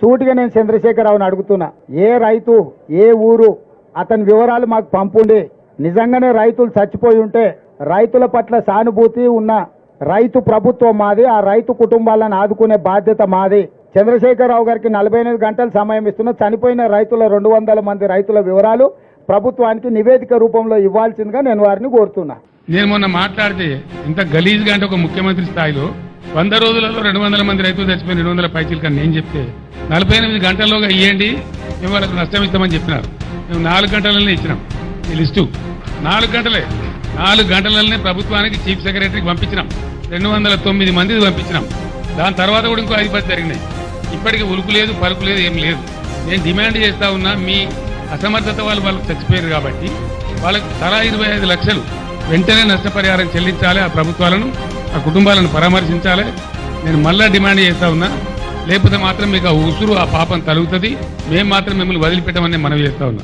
సూటిగా నేను చంద్రశేఖరరావుని అడుగుతున్నా. ఏ రైతు ఏ ఊరు అతని వివరాలు మాకు పంపుండి. నిజంగానే రైతులు చచ్చిపోయి ఉంటే రైతుల పట్ల సానుభూతి ఉన్న రైతు ప్రభుత్వం మాది ఆ రైతు కుటుంబాలను ఆదుకునే బాధ్యత మాది. చంద్రశేఖరరావు గారికి నలభై ఎనిమిది గంటలు సమయం ఇస్తున్న. చనిపోయిన రైతుల రెండు వందల మంది రైతుల వివరాలు ప్రభుత్వానికి నివేదిక రూపంలో ఇవ్వాల్సిందిగా నేను వారిని కోరుతున్నా. నేను మొన్న మాట్లాడితే ఇంత గలీజ్గా అంటే ఒక ముఖ్యమంత్రి స్థాయిలో వంద రోజులలో రెండు వందల మంది రైతులు చచ్చిపోయిన రెండు వందల పైచీలు కానీ నేను చెప్తే నలభై ఎనిమిది గంటల్లోగా ఇవ్వండి మేము వాళ్ళకి నష్టం ఇస్తామని చెప్పినారు. మేము నాలుగు గంటలనే ఇచ్చినాం. ఈ లిస్టు. నాలుగు గంటలే. నాలుగు గంటలనే ప్రభుత్వానికి చీఫ్ సెక్రటరీకి పంపించినాం. రెండు వందల తొమ్మిది మంది పంపించినాం. దాని తర్వాత కూడా ఇంకో ఐదు పది జరిగినాయి. ఇప్పటికీ ఉలుకు లేదు పలుకు లేదు ఏం లేదు. నేను డిమాండ్ చేస్తా ఉన్నా మీ అసమర్థత వాళ్ళు వాళ్ళకి చచ్చిపోయారు కాబట్టి వాళ్ళకి తలా ఇరవై ఐదు లక్షలు వెంటనే నష్టపరిహారం చెల్లించాలి ఆ ప్రభుత్వాలను. ఆ కుటుంబాలను పరామర్శించాలి. నేను మళ్ళా డిమాండ్ చేస్తా ఉన్నా. లేకపోతే మాత్రం మీకు ఆ ఉసురు ఆ పాపం తలుగుతుంది. మేము మాత్రం మిమ్మల్ని వదిలిపెట్టమని మనవి చేస్తా ఉన్నా.